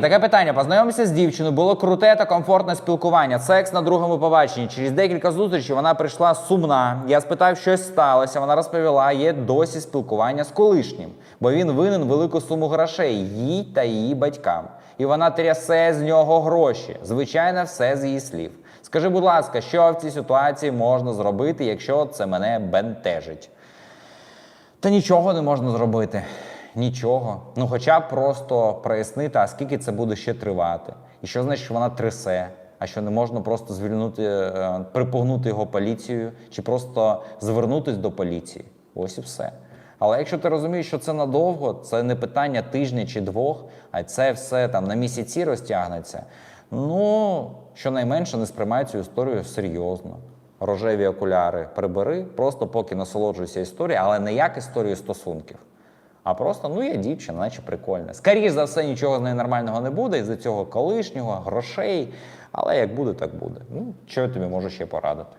Таке питання: познайомився з дівчиною, було круте та комфортне спілкування. Секс на другому побаченні. Через декілька зустрічей вона прийшла сумна. Я спитав, щось сталося. Вона розповіла, є досі спілкування з колишнім, бо він винен велику суму грошей їй та її батькам. І вона трясе з нього гроші. Звичайно, все з її слів. Скажи, будь ласка, що в цій ситуації можна зробити, якщо це мене бентежить? Та нічого не можна зробити. Нічого. Ну, хоча б просто прояснити, а скільки це буде ще тривати. І що значить, що вона трясе? А що не можна просто звільнути, е, припугнути його поліцією, чи просто звернутись до поліції? Ось і все. Але якщо ти розумієш, що це надовго, це не питання тижня чи двох, а це все там на місяці розтягнеться. Ну, щонайменше не сприймай цю історію серйозно. Рожеві окуляри прибери, просто поки насолоджуйся історією, але не як історію стосунків. А просто ну я дівчина, наче прикольна. Скоріше за все, нічого з нею нормального не буде, із-за цього колишнього, грошей. Але як буде, так буде. Ну, що я тобі можу ще порадити?